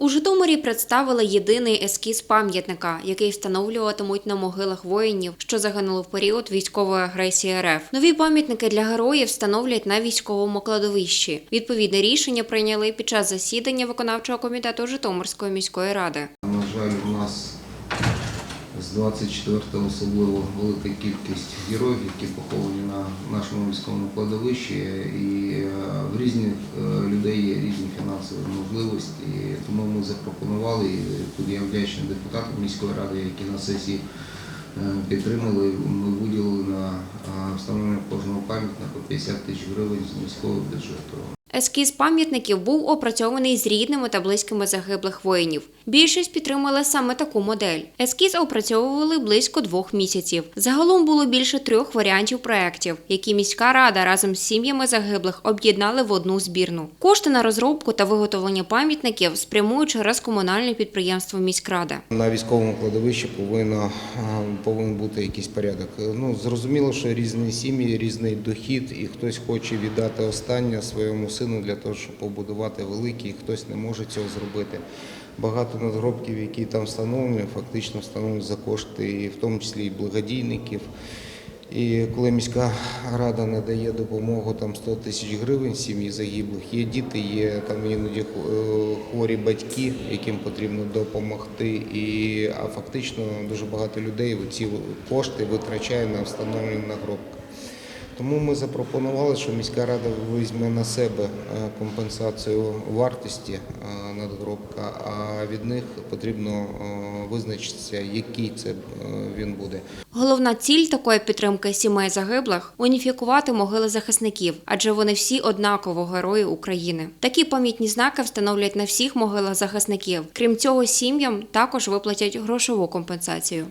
У Житомирі представили єдиний ескіз пам'ятника, який встановлюватимуть на могилах воїнів, що загинули в період військової агресії РФ. Нові пам'ятники для героїв встановлять на військовому кладовищі. Відповідне рішення прийняли під час засідання виконавчого комітету Житомирської міської ради. На жаль, у нас з 24-го особливо велика кількість героїв, які поховані на нашому міському кладовищі, і е, в різних е, людей є різні фінансові можливості. Тому ми запропонували, і я вдячний депутатам міської ради, які на сесії е, підтримали. Ми виділили на встановлення кожного пам'ятника 50 тисяч гривень з міського бюджету. Ескіз пам'ятників був опрацьований з рідними та близькими загиблих воїнів. Більшість підтримали саме таку модель. Ескіз опрацьовували близько двох місяців. Загалом було більше трьох варіантів проєктів, які міська рада разом з сім'ями загиблих об'єднали в одну збірну. Кошти на розробку та виготовлення пам'ятників спрямують через комунальне підприємство міськрада. На військовому кладовищі повинно, повинен бути якийсь порядок. Ну, зрозуміло, що різні сім'ї, різний дохід, і хтось хоче віддати останнє своєму сину для того, щоб побудувати великий, хтось не може цього зробити. Багато надгробків, які там встановлені, фактично встановлені за кошти, і в тому числі і благодійників. І коли міська рада надає допомогу там 100 тисяч гривень сім'ї загиблих, є діти, є там іноді е, хворі батьки, яким потрібно допомогти. І, а фактично дуже багато людей ці кошти витрачає на встановлення надгробка. Тому ми запропонували, що міська рада візьме на себе е, компенсацію вартості е, надгробка, а від них потрібно е, визначитися, який це він буде. Головна ціль такої підтримки сімей загиблих уніфікувати могили захисників, адже вони всі однаково герої України. Такі пам'ятні знаки встановлять на всіх могилах захисників. Крім цього, сім'ям також виплатять грошову компенсацію.